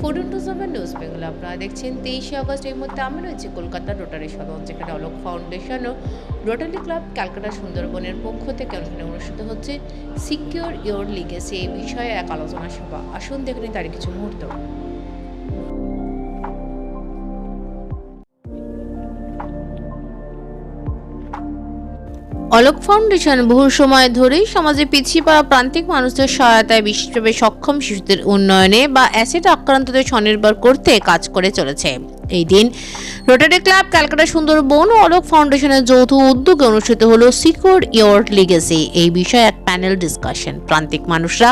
Food two seven news Bengal আপনারা দেখছেন তেইশে আগস্ট, এই মুহূর্তে আমি রয়েছি কলকাতা রোটারি সদন যেখানে অলোক ফাউন্ডেশন ও রোটারি ক্লাব ক্যালকাটা সুন্দরবনের পক্ষ থেকে অনুষ্ঠানে অনুষ্ঠিত হচ্ছে সিকিউর ইয়োর লিগেসি। এই বিষয়ে এক আলোচনা সভা। আসুন, দেখে তার কিছু মুহূর্ত। অলোক ফাউন্ডেশন বহু সময় ধরেই সমাজে পিছিয়ে পড়া প্রান্তিক মানুষদের সহায়তায় বিশেষভাবে সক্ষম শিশুদের উন্নয়নে বা অ্যাসিড আক্রান্তদের স্বনির্ভর করতে কাজ করে চলেছে। এই দিন। রোটারি ক্লাব ক্যালকাটা সুন্দরবন ও অলোক ফাউন্ডেশনের যৌথ উদ্যোগে অনুষ্ঠিত হলো সিকিউর ইয়োর লিগেসি। এই বিষয়ে এক প্যানেল ডিসকাশন প্রান্তিক মানুষরা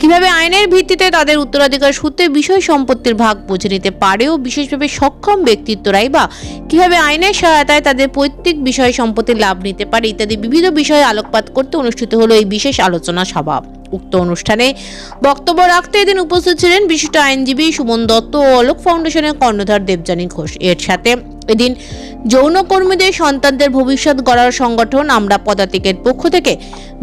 কীভাবে আইনের ভিত্তিতে তাদের উত্তরাধিকার সূত্রে বিষয় সম্পত্তির ভাগ বুঝে নিতে পারে ও বিশেষভাবে সক্ষম ব্যক্তিত্বরাই বা কীভাবে আইনের সহায়তায় তাদের পৈতৃক বিষয় সম্পত্তির লাভ নিতে পারে ইত্যাদি বিবিধ বিষয়ে আলোকপাত করতে অনুষ্ঠিত হলো এই বিশেষ আলোচনা সভা। উক্ত অনুষ্ঠানে বক্তব্য রাখতে এদিন উপস্থিত ছিলেন বিশিষ্ট আইনজীবী সুমন দত্ত ও অলোক ফাউন্ডেশনের কর্ণধার দেবযানী ঘোষ। এর সাথে এদিন যৌনকর্মীদের সন্তানদের ভবিষ্যৎ গড়ার সংগঠন আমরা পদাতিকের পক্ষ থেকে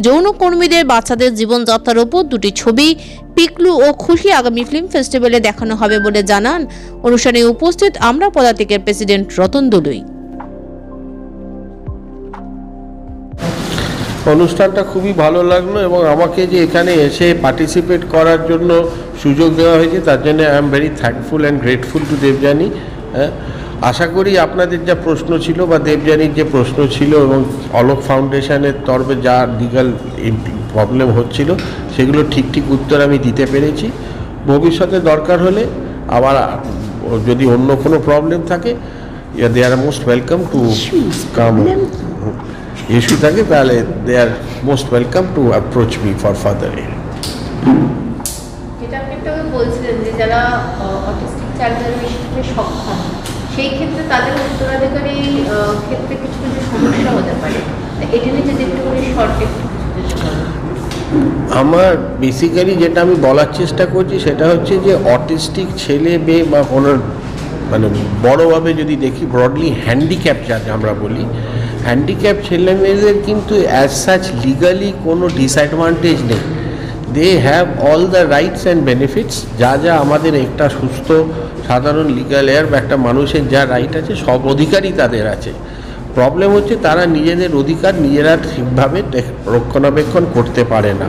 যৌনকর্মীদের বাচ্চাদের জীবনযাত্রার ওপর দুটি ছবি, পিকলু ও খুশি আগামী ফিল্ম ফেস্টিভ্যালে দেখানো হবে বলে জানান। অনুষ্ঠানে উপস্থিত আমরা পদাতিকের প্রেসিডেন্ট রতন দলুই। অনুষ্ঠানটা খুবই ভালো লাগল এবং আমাকে যে এখানে এসে পার্টিসিপেট করার জন্য সুযোগ দেওয়া হয়েছে তার জন্য I am very thankful and grateful to Debjani হ্যাঁ। আশা করি আপনাদের যা প্রশ্ন ছিল বা দেবযানীর যে প্রশ্ন ছিল এবং অলোক ফাউন্ডেশনের তরফে যা লিগাল প্রবলেম হচ্ছিল সেগুলো ঠিক ঠিক উত্তর আমি দিতে পেরেছি। ভবিষ্যতে দরকার হলে আবার যদি অন্য কোনো প্রবলেম থাকে they are most welcome to come issue থাকে তাহলে they are most welcome to approach me for further যেটা আপনি একটু বলছিলেন যে যারা অটিস্টিক চাইল্ডদের বিশেষভাবে সক্ষম সেই ক্ষেত্রে তাদের উত্তরাধিকারী ক্ষেত্রে কিছু কিছু সমস্যা হতে পারে এটা নিয়ে যদি একটু শর্ট একটু কিছু যদি বলেন। আমার বেসিক্যালি যেটা আমি বলার চেষ্টা করছি সেটা হচ্ছে যে অটিস্টিক ছেলে মেয়ে বা কোনো মানে বড়োভাবে যদি দেখি ব্রডলি হ্যান্ডিক্যাপ যাকে আমরা বলি হ্যান্ডিক্যাপ ছেলে মেয়েদের কিন্তু অ্যাজ সাচ লিগালি কোনো ডিসঅ্যাডভান্টেজ নেই। They have all the rights and benefits যা যা আমাদের একটা সুস্থ, সাধারণ লিগাল এয়ার বা একটা মানুষের যা রাইট আছে, সব অধিকারই তাদের আছে। প্রবলেম হচ্ছে তারা নিজেদের অধিকার নিজেরা ঠিকভাবে রক্ষণাবেক্ষণ করতে পারে না।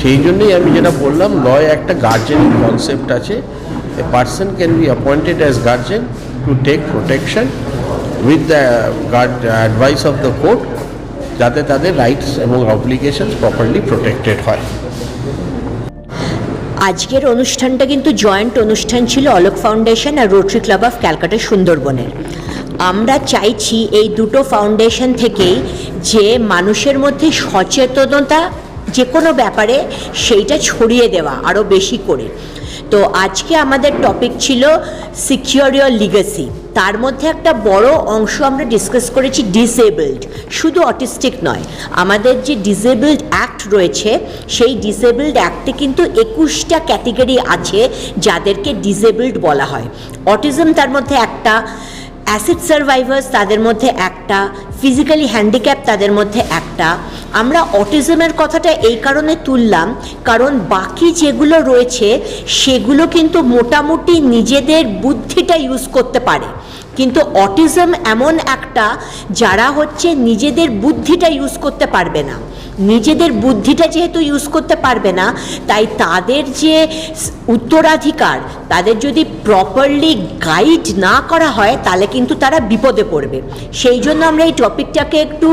সেই জন্যই আমি যেটা বললাম লয় একটা গার্জেন কনসেপ্ট আছে। A person can be appointed as guardian to take protection with the guard advice of the court যাতে তাদের রাইটস এবং অব্লিগেশনস প্রপারলি প্রোটেক্টেড হয়। আজকের অনুষ্ঠানটা কিন্তু জয়েন্ট অনুষ্ঠান ছিল অলোক ফাউন্ডেশন আর রোটারি ক্লাব অফ ক্যালকাটা সুন্দরবনের। আমরা চাইছি এই দুটো ফাউন্ডেশন থেকেই যে মানুষের মধ্যে সচেতনতা যে কোনো ব্যাপারে সেইটা ছড়িয়ে দেওয়া আরও বেশি করে। তো আজকে আমাদের টপিক ছিল সিকিউর ইয়োর লিগাসি তার মধ্যে একটা বড় অংশ আমরা ডিসকাস করেছি ডিসেবলড শুধু অটিস্টিক নয়, আমাদের যে ডিসেবলড অ্যাক্ট রয়েছে, সেই ডিসেবলড অ্যাক্টে কিন্তু একুশটা ক্যাটেগরি আছে যাদেরকে ডিসেবলড বলা হয়। অটিজম তার মধ্যে একটা অ্যাসিড সার্ভাইভার্স তাদের মধ্যে একটা ফিজিক্যালি হ্যান্ডিক্যাপ তাদের মধ্যে একটা। আমরা অটিজমের কথাটা এই কারণে তুললাম, কারণ বাকি যেগুলো রয়েছে, সেগুলো কিন্তু মোটামুটি নিজেদের বুদ্ধিটা ইউজ করতে পারে। কিন্তু অটিজম এমন একটা যারা হচ্ছে নিজেদের বুদ্ধিটা ইউজ করতে পারবে না। নিজেদের বুদ্ধিটা যেহেতু ইউজ করতে পারবে না, তাই তাদের যে উত্তরাধিকার, তাদের যদি প্রপারলি গাইড না করা হয়, তাহলে কিন্তু তারা বিপদে পড়বে। সেই জন্য আমরা এই টপিকটাকে একটু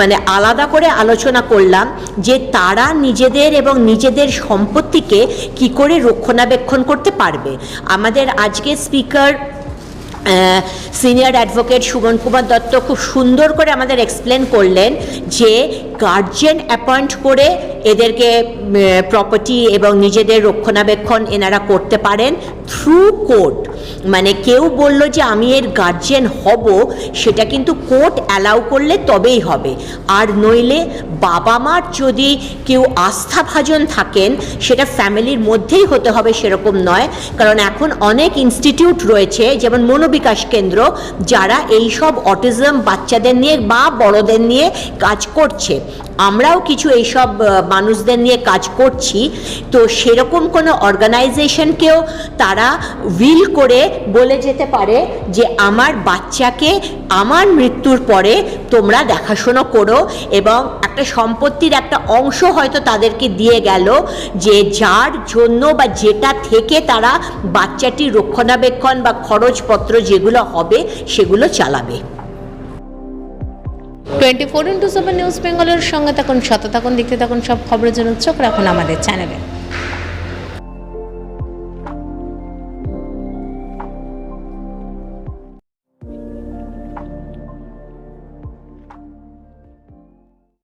মানে আলাদা করে আলোচনা করলাম যে তারা নিজেদের এবং নিজেদের সম্পত্তিকে কি করে রক্ষণাবেক্ষণ করতে পারবে। আমাদের আজকের speaker senior advocate Suman Kumar Dutta খুব সুন্দর করে আমাদের এক্সপ্লেন করলেন যে গার্জেন অ্যাপয়েন্ট করে এদেরকে প্রপার্টি এবং নিজেদের রক্ষণাবেক্ষণ এনারা করতে পারেন থ্রু কোর্ট মানে কেউ বলল যে আমি এর গার্জেন হব, সেটা কিন্তু কোর্ট অ্যালাউ করলে তবেই হবে। আর নইলে বাবা মার যদি কেউ আস্থাভাজন থাকেন, সেটা ফ্যামিলির মধ্যেই হতে হবে সেরকম নয়। কারণ এখন অনেক ইনস্টিটিউট রয়েছে, যেমন মনোবিকাশ কেন্দ্র, যারা এই সব অটিজম বাচ্চাদের নিয়ে বা বড়দের নিয়ে কাজ করছে। আমরাও কিছু এইসব মানুষদের নিয়ে কাজ করছি। তো সেরকম কোনো অর্গানাইজেশনকেও তারা উইল করে বলে যেতে পারে যে আমার বাচ্চাকে আমার মৃত্যুর পরে তোমরা দেখাশোনা করো এবং একটা সম্পত্তির একটা অংশ হয়তো তাদেরকে দিয়ে গেল যে যার জন্য বা যেটা থেকে তারা বাচ্চাটির রক্ষণাবেক্ষণ বা খরচপত্র যেগুলো হবে সেগুলো চালাবে। Twenty four into seven news বেঙ্গলের সঙ্গে থাকুন শত থাকুন, দেখতে থাকুন সব খবরের জন্য চোখ রাখুন আমাদের চ্যানেলে।